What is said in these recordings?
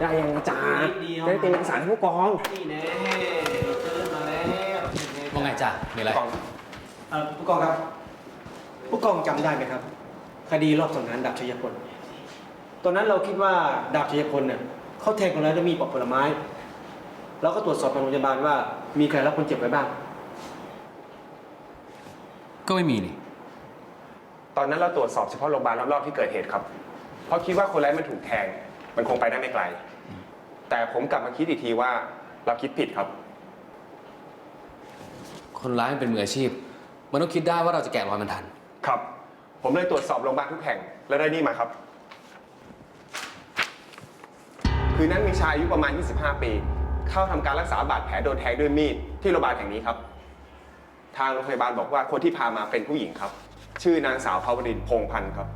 ได้ยังจ่านิดเดียวจะได้เตรียมเอกสารให้ผู้กองนี่แน่เชิญมาแล้วว่าไงจ้ะมีอะไรผู้กองเอ่อผู้กองครับ ผู้กองจำได้ไหมครับ คดีรอบสังหารดาบชัยพลตอนนั้นเราคิดว่าดาบชัยพลเนี่ยเขาแทงคนร้ายด้วยมีดปอกผลไม้แล้วก็ตรวจสอบทางโรงพยาบาลว่า มีใครรับคนเจ็บไว้บ้าง ก็ไม่มีนี่ ตอนนั้นเราตรวจสอบเฉพาะโรงพยาบาลรอบๆที่เกิดเหตุครับ เพราะคิดว่าคนร้ายมันถูกแทง มันคงไปได้ไม่ไกล แต่ผมกลับมาคิดอีกทีว่าเราคิดผิดครับ คนร้ายมันเป็นมืออาชีพ มันต้องคิดได้ว่าเราจะแกะรอยมันทัน ครับ ผมเลยตรวจสอบโรงพยาบาลทุกแห่ง แล้วได้นี่มาครับ คืนนั้นมีชายอายุประมาณ 25 ปี เข้าทำการรักษาบาดแผลโดนแทงด้วยมีดที่โรงพยาบาลแห่งนี้ครับ ทางโรงพยาบาลบอกว่าคนที่พามาเป็นผู้หญิงครับ ชื่อนางสาวภาวรินทร์พงษ์พันธ์ครับ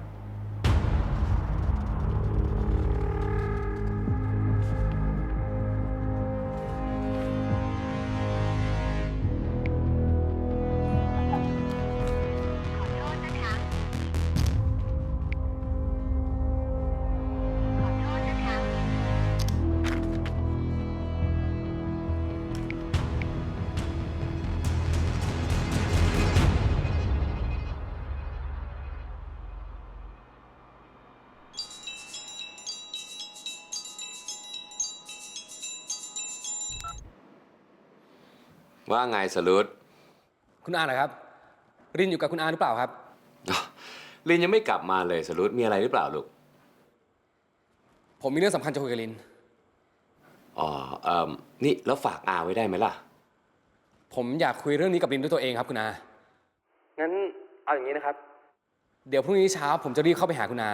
ว่าไงสรุปคุณอานะครับ รินอยู่กับคุณอาหรือเปล่าครับ ลินยังไม่กลับมาเลยสรุปมีอะไรหรือเปล่าลูก ผมมีเรื่องสำคัญจะคุยกับริน อ๋อเอ่มนี่แล้วฝากอาไว้ได้ไหมล่ะ ผมอยากคุยเรื่องนี้กับรินด้วยตัวเองครับคุณอา งั้นเอาอย่างนี้นะครับ เดี๋ยวพรุ่งนี้เช้าผมจะรีบเข้าไปหาคุณอา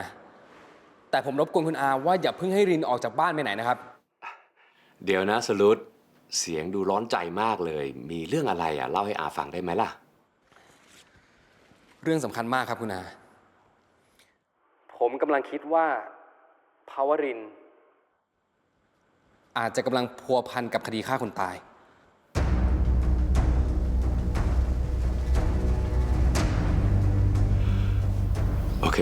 แต่ผมรบกวนคุณอาว่าอย่าเพิ่งให้รินออกจากบ้านไปไหนนะครับ เดี๋ยวนะสรุป เสียงดูร้อนใจมากเลย มีเรื่องอะไรอะ เล่าให้อาฟังได้ไหมล่ะ เรื่องสำคัญมากครับคุณอา ผมกำลังคิดว่าภาวรินทร์อาจจะกำลังพัวพันกับคดีฆ่าคนตาย โอเค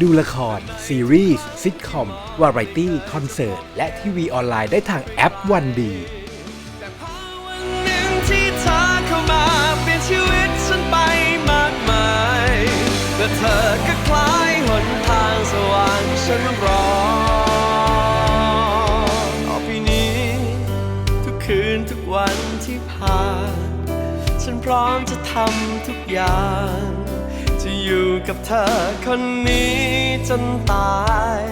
ดูละคร ซีรีส์ซิทคอม วาไรตี้ คอนเสิร์ต และทีวีออนไลน์ได้ทางแอปวันดีเธอก็คล้ายหนทางสว่างฉันรอต่อไปนี้ ทุกคืนทุกวันที่ผ่าน ฉันพร้อมจะทำทุกอย่าง จะอยู่กับเธอคนนี้จนตาย